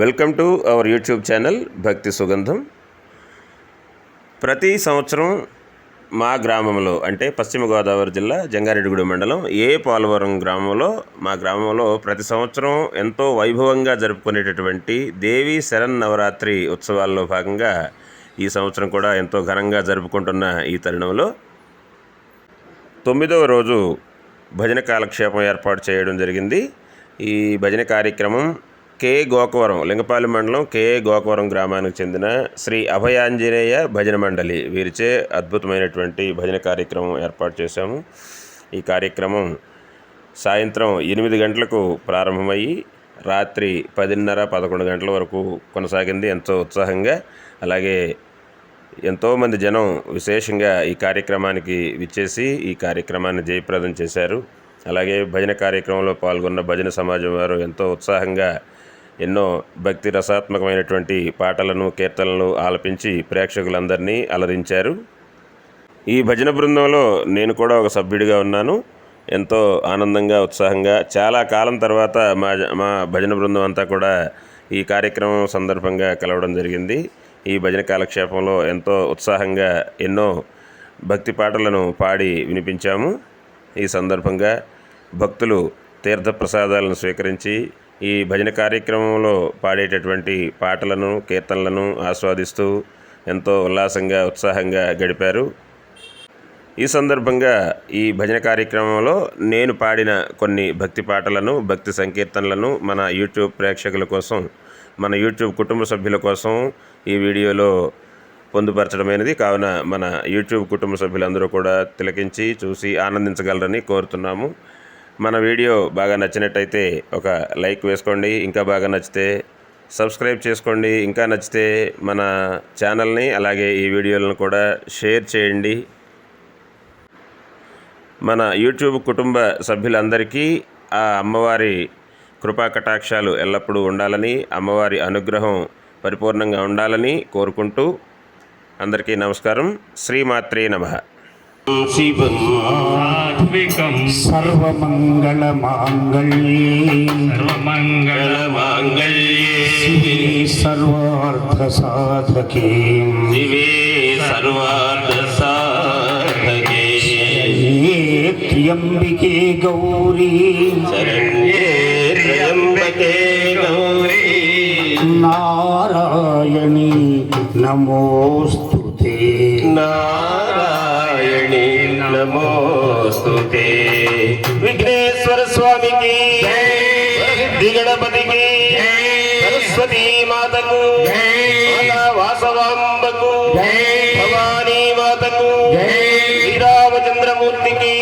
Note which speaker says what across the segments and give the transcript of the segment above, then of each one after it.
Speaker 1: Welcome to our YouTube channel Bhakti Sugandham. ప్రతి సంవత్సరం మా గ్రామంలో అంటే పశ్చిమ గోదావరి జిల్లా జంగారెడ్డిగూడెం మండలం ఏ పోలవరం గ్రామంలో మా గ్రామంలో ప్రతి సంవత్సరం ఎంతో వైభవంగా జరుపుకునేటటువంటి దేవి శరణ్ నవరాత్రి ఉత్సవాల్లో భాగంగా ఈ సంవత్సరం కూడా ఎంతో ఘనంగా జరుపుకుంటున్న ఈ తరుణంలో తొమ్మిదవ రోజు భజన కాలక్షేపం ఏర్పాటు చేయడం జరిగింది. ఈ భజన కార్యక్రమం కే గోకవరం లింగపాలెం మండలం కే గోకవరం గ్రామానికి చెందిన శ్రీ అభయాంజనేయ భజన మండలి. వీరిచే అద్భుతమైనటువంటి భజన కార్యక్రమం ఏర్పాటు చేశాము. ఈ కార్యక్రమం సాయంత్రం ఎనిమిది గంటలకు ప్రారంభమయ్యి రాత్రి పదిన్నర పదకొండు గంటల వరకు కొనసాగింది. ఎంతో ఉత్సాహంగా అలాగే ఎంతోమంది జనం విశేషంగా ఈ కార్యక్రమానికి విచ్చేసి ఈ కార్యక్రమాన్ని జయప్రదం చేశారు. అలాగే భజన కార్యక్రమంలో పాల్గొన్న భజన సమాజం వారు ఎంతో ఉత్సాహంగా ఎన్నో భక్తి రసాత్మకమైనటువంటి పాటలను కీర్తనలు ఆలపించి ప్రేక్షకులందరినీ అలరించారు. ఈ భజన బృందంలో నేను కూడా ఒక సభ్యుడిగా ఉన్నాను. ఎంతో ఆనందంగా ఉత్సాహంగా చాలా కాలం తర్వాత మా మా భజన బృందం అంతా కూడా ఈ కార్యక్రమం సందర్భంగా కలవడం జరిగింది. ఈ భజన కాలక్షేపంలో ఎంతో ఉత్సాహంగా ఎన్నో భక్తి పాటలను పాడి వినిపించాము. ఈ సందర్భంగా భక్తులు తీర్థప్రసాదాలను స్వీకరించి ఈ భజన కార్యక్రమంలో పాడేటటువంటి పాటలను కీర్తనలను ఆస్వాదిస్తూ ఎంతో ఉల్లాసంగా ఉత్సాహంగా గడిపారు. ఈ సందర్భంగా ఈ భజన కార్యక్రమంలో నేను పాడిన కొన్ని భక్తి పాటలను భక్తి సంకీర్తనలను మన యూట్యూబ్ ప్రేక్షకుల కోసం మన యూట్యూబ్ కుటుంబ సభ్యుల కోసం ఈ వీడియోలో పొందుపరచడమైనది. కావున మన యూట్యూబ్ కుటుంబ సభ్యులందరూ కూడా తిలకించి చూసి ఆనందించగలరని కోరుతున్నాము. మన వీడియో బాగా నచ్చినట్టయితే ఒక లైక్ వేసుకోండి ఇంకా బాగా నచ్చితే సబ్స్క్రైబ్ చేసుకోండి ఇంకా నచ్చితే మన ఛానల్ని అలాగే ఈ వీడియోలను కూడా షేర్ చేయండి. మన యూట్యూబ్ కుటుంబ సభ్యులందరికీ ఆ అమ్మవారి కృపా కటాక్షాలు ఎల్లప్పుడూ ఉండాలని అమ్మవారి అనుగ్రహం పరిపూర్ణంగా ఉండాలని కోరుకుంటూ అందరికీ నమస్కారం. శ్రీమాత్రే నమ.
Speaker 2: சிவன்
Speaker 3: சர்வமங்கள
Speaker 2: மாங்கல்யே
Speaker 3: சர்வமங்கள
Speaker 2: மாங்கல்யே சர்வார்த்த
Speaker 1: சாதகே சிவே சர்வார்த்த
Speaker 2: சாதகே திரியம்பிகே கௌரி.
Speaker 1: கௌரி நாராயணி நமோஸ்து
Speaker 2: நாராயணி నమోస్తుతే
Speaker 1: విఘ్నేశ్వర స్వామికి దిగణపతికి సరస్వతీ మాతకు వాసవాంబకు భవానీ మాతకు శ్రీరామచంద్రమూర్తికి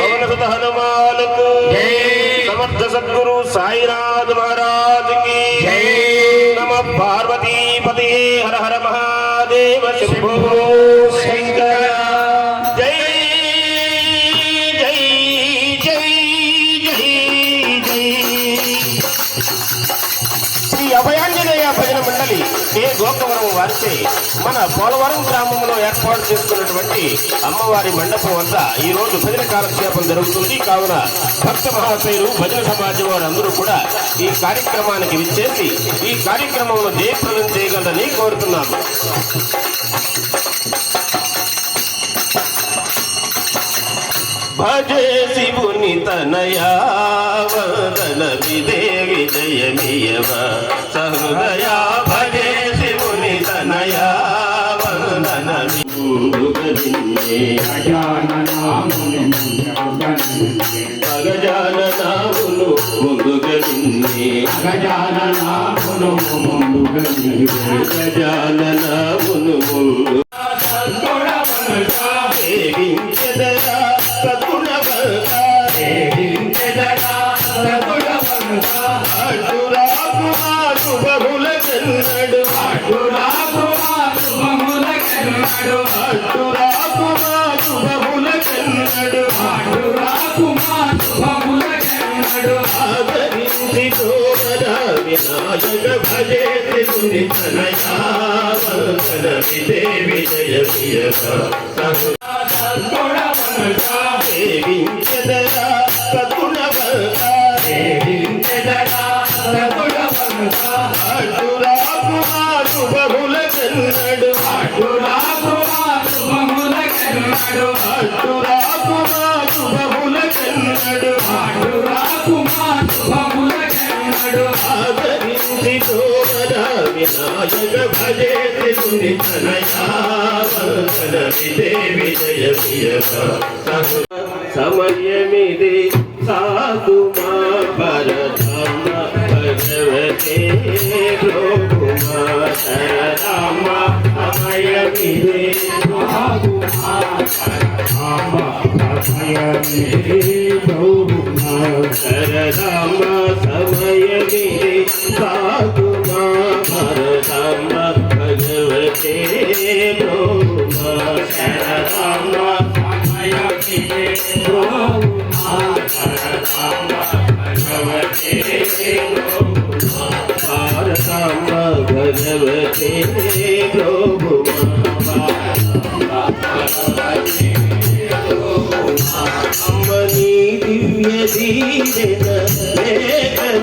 Speaker 1: పవనసుత హనుమానుకు సమర్థ సద్గురు సాయినాథ్ మహారాజుకి నమ పార్వతీపతి హర హర మహాదేవ శంభో కే గోకవరం వారిచే మన పోలవరం గ్రామంలో ఏర్పాటు చేసుకున్నటువంటి అమ్మవారి మండపం వద్ద ఈ రోజు భజన కాలక్షేపం జరుగుతుంది. కావున భక్త మహాశయులు భజన సమాజం వారందరూ కూడా ఈ కార్యక్రమానికి విచ్చేసి ఈ కార్యక్రమంలో జయప్రదం చేయగలరని కోరుతున్నాము. భజే శివుని తనయా వదన విదేవి జయమియవ సహృదయా భజే ముందుగలిన్నే గజాననామును ముందుగలిన్నే గజాననామును ముందు వినాయక భజే త్రిపుని తనయా వందన విదేవి జయ ప్రియక సేవించెదరా
Speaker 2: సమయమిది సాధు మా పరధామ భగవతే లోకుమా శరధామ సమయమిది సాధు మా పరధామ అభయమిది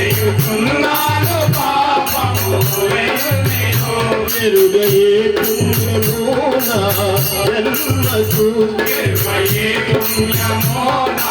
Speaker 2: ఎరుకున్నాను పాపము ఎరుగయే పుణ్యమోనా జన్మకు ఎరుగయే పుణ్యమోనా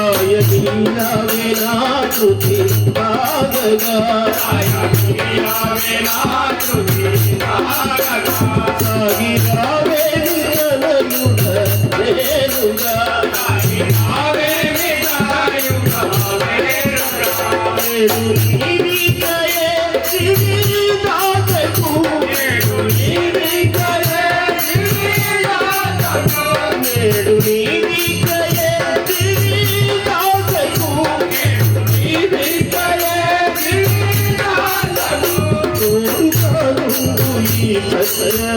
Speaker 2: लीलावेनाकृति पादगा సాగిరావే నిరలయుడ వేరుగా సాగిరావే నిరలయుడ వేరుగా నీవికయే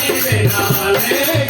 Speaker 2: तेरे नाले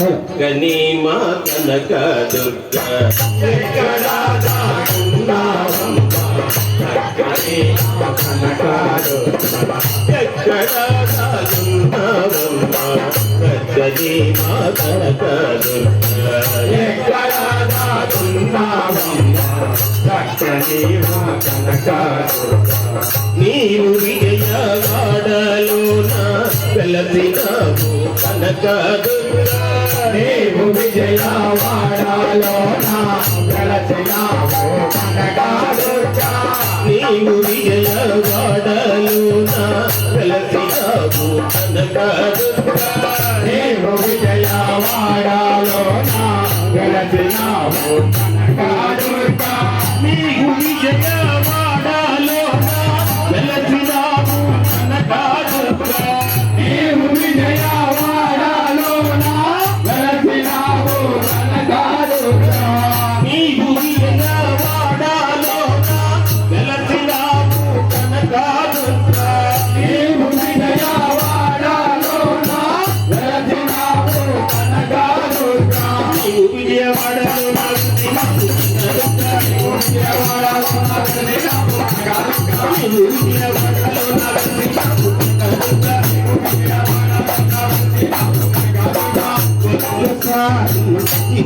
Speaker 2: కనక దుర్గ నీవు విజయవాడలోన వెలసినావు కనకదుర్గా నీవు విజయవాడలోన వెలసినావు కనకదుర్గా నీవు విజయవాడలోన వెలసినావు కనకదుర్గ. నీవు విజయవాడలోన వెలసినావు కనకదుర్గ. నీవు విజయ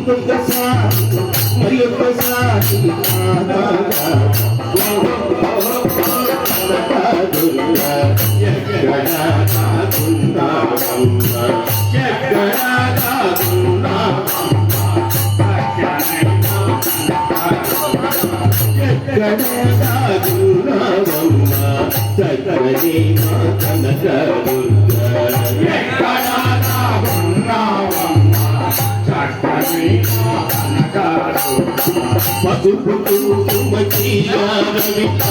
Speaker 2: ఒక్కసారి భక్తులు మధుపు కుంకుమ తేరా రవితా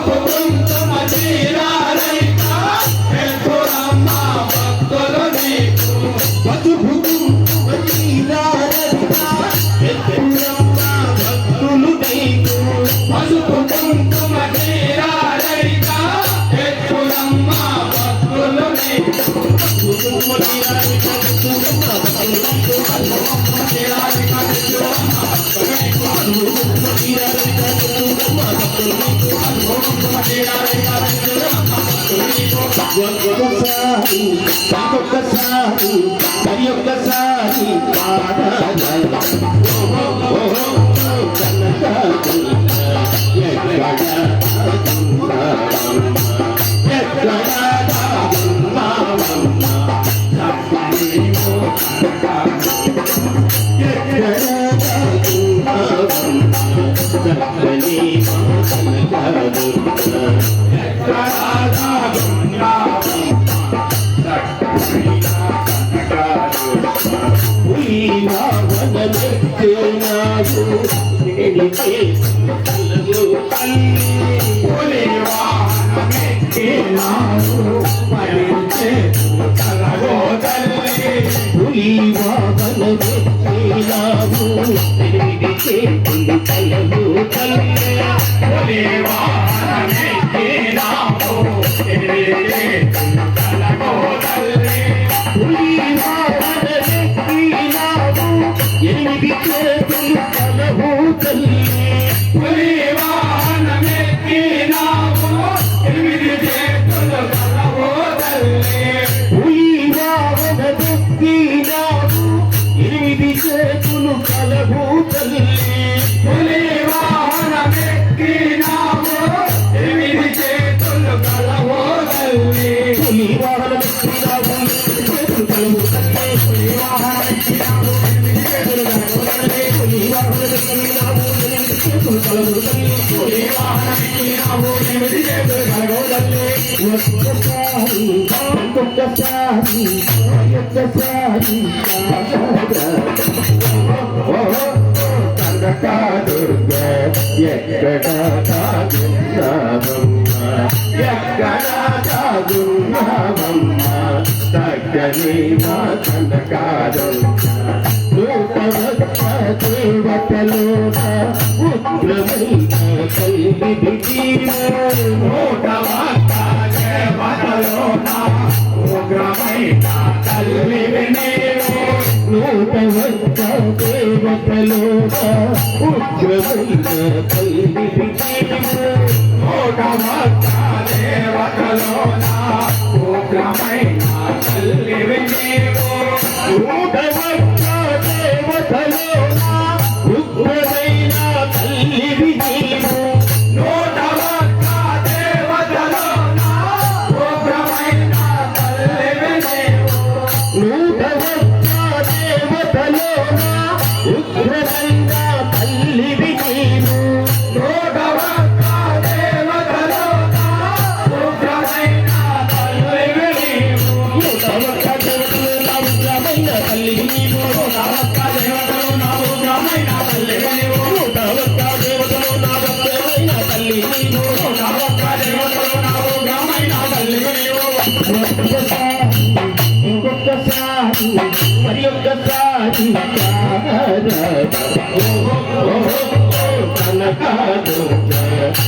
Speaker 2: ఒక్కసారి ఒక్కసారి ఒక్కసారి చేతులు తలలు తల్లే. ఒక్కసారి ఒక్కసారి జగతా దుర్గ ఎక్కడా ఎక్కడా దుర్గామమ్మ తగ్గని మా కనకాదు ఉగ్రమైన తల్లి నూట వచ్చే దేవతలో ఉగ్రమైన కలిపి జీవిత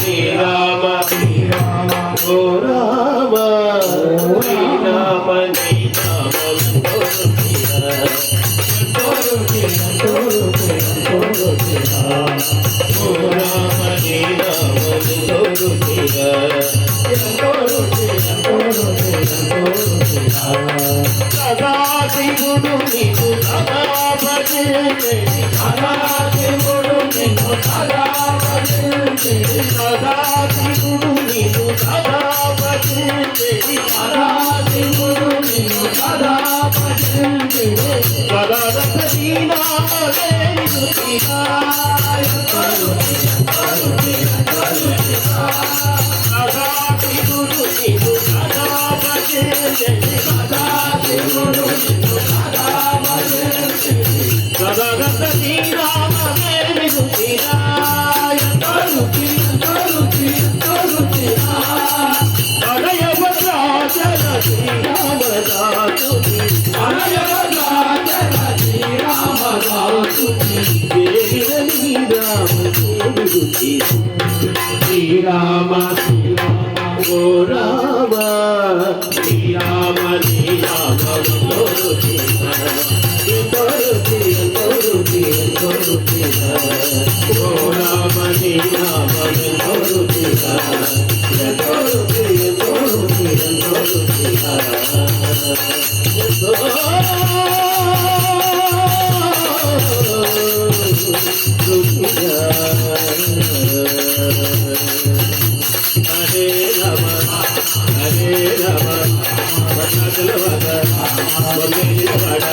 Speaker 2: శ్రీరామ శ్రీరామ గో రామ శ్రీరామ సదా శివుడు నీకు సదా భజన సదా శివుడు Radha Radha Sri Rama Srirama Hare Rama Hare Rama భద్రకలవద బొమ్మేలవాడ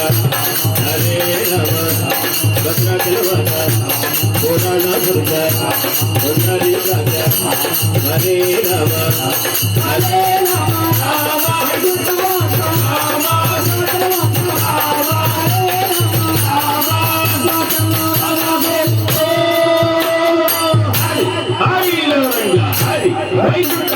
Speaker 2: Hare Rama భద్రకలవద పురాణ దుర్గ సుందరి రాజ హరే రమ హరే రమ போய்விட்டு